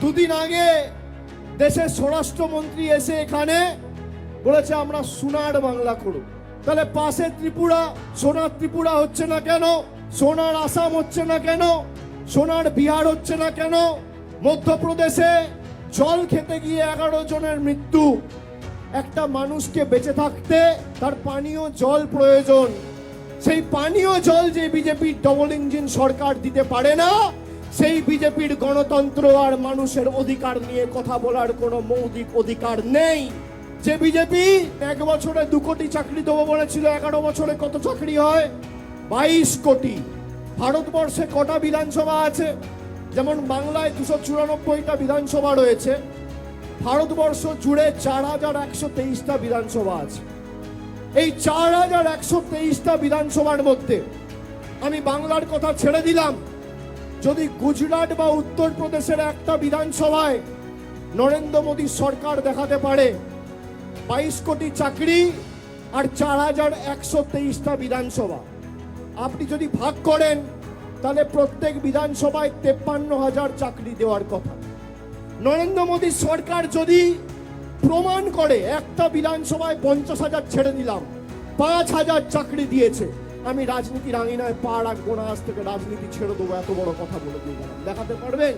দুদিন আগে দেশের স্বরাষ্ট্রমন্ত্রী এসে এখানে বলেছে, আমরা সোনার বাংলা করব। তাহলে পাশে ত্রিপুরা, সোনার ত্রিপুরা হচ্ছে না কেন? সোনার আসাম হচ্ছে না কেন? সোনার বিহার হচ্ছে না কেন? মধ্যপ্রদেশে জল খেতে গিয়ে এগারো জনের মৃত্যু। একটা মানুষকে বেঁচে থাকতে তার পানীয় জল প্রয়োজন। সেই পানীয় জল যে বিজেপির ডবল ইঞ্জিন সরকার দিতে পারে না সেই বিজেপির গণতন্ত্র আর মানুষের অধিকার নিয়ে কথা বলার কোনো মৌলিক অধিকার নেই। যে বিজেপি এক বছরে দু কোটি চাকরি দেবো বলেছিল, এগারো বছরে কত চাকরি হয়? বাইশ কোটি। ভারতবর্ষে কটা বিধানসভা আছে? যেমন বাংলায় দুশো চুরানব্বইটা বিধানসভা রয়েছে। ভারতবর্ষ জুড়ে চার হাজার একশো তেইশটা বিধানসভা আছে। এই চার হাজার একশো তেইশটা বিধানসভার মধ্যে আমি বাংলার কথা ছেড়ে দিলাম। যদি গুজরাট বা উত্তরপ্রদেশের একটা বিধানসভায় নরেন্দ্র মোদী সরকার দেখাতে পারে, বাইশ কোটি চাকরি আর চার হাজার একশো তেইশটা বিধানসভা। আপনি যদি ভাগ করেন, তাহলে প্রত্যেক বিধানসভায় তেপ্পান্ন হাজার চাকরি দেওয়ার কথা। নরেন্দ্র মোদী সরকার যদি প্রমাণ করে, একটা বিধানসভায় পঞ্চাশ হাজার ছেড়ে দিলাম, পাঁচ হাজার চাকরি দিয়েছে আমি রাজনীতি আঙিনায় পা রাখব না, আজ থেকে রাজনীতি ছেড়ে দেবো, এত বড় কথা বলে দিয়ে গেলাম দেখাতে পারবেন?